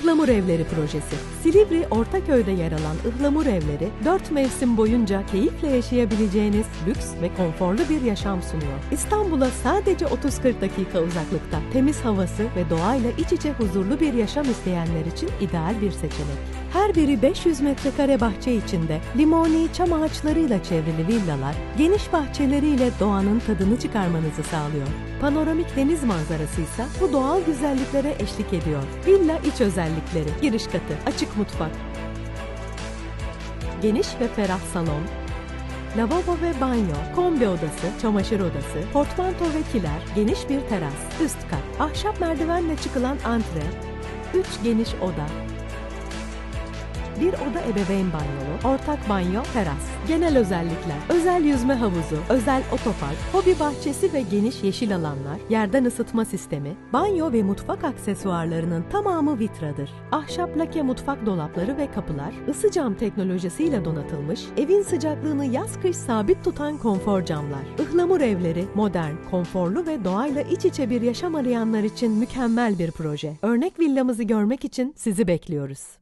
Ihlamur Evleri projesi. Silivri Ortaköy'de yer alan Ihlamur Evleri, 4 mevsim boyunca keyifle yaşayabileceğiniz lüks ve konforlu bir yaşam sunuyor. İstanbul'a sadece 30-40 dakika uzaklıkta, temiz havası ve doğayla iç içe huzurlu bir yaşam isteyenler için ideal bir seçenek. Her biri 500 metrekare bahçe içinde limoni çam ağaçlarıyla çevrili villalar, geniş bahçeleriyle doğanın tadını çıkarmanızı sağlıyor. Panoramik deniz manzarası ise bu doğal güzelliklere eşlik ediyor. Villa iç özellikleri, giriş katı, açık mutfak, geniş ve ferah salon, lavabo ve banyo, kombi odası, çamaşır odası, portmanto ve kiler, geniş bir teras, üst kat, ahşap merdivenle çıkılan antre, 3 geniş oda, bir oda ebeveyn banyolu, ortak banyo, teras. Genel özellikler, özel yüzme havuzu, özel otopark, hobi bahçesi ve geniş yeşil alanlar, yerden ısıtma sistemi, banyo ve mutfak aksesuarlarının tamamı vitradır. Ahşap lake mutfak dolapları ve kapılar, ısı cam teknolojisiyle donatılmış, evin sıcaklığını yaz kış sabit tutan konfor camlar. Ihlamur evleri, modern, konforlu ve doğayla iç içe bir yaşam arayanlar için mükemmel bir proje. Örnek villamızı görmek için sizi bekliyoruz.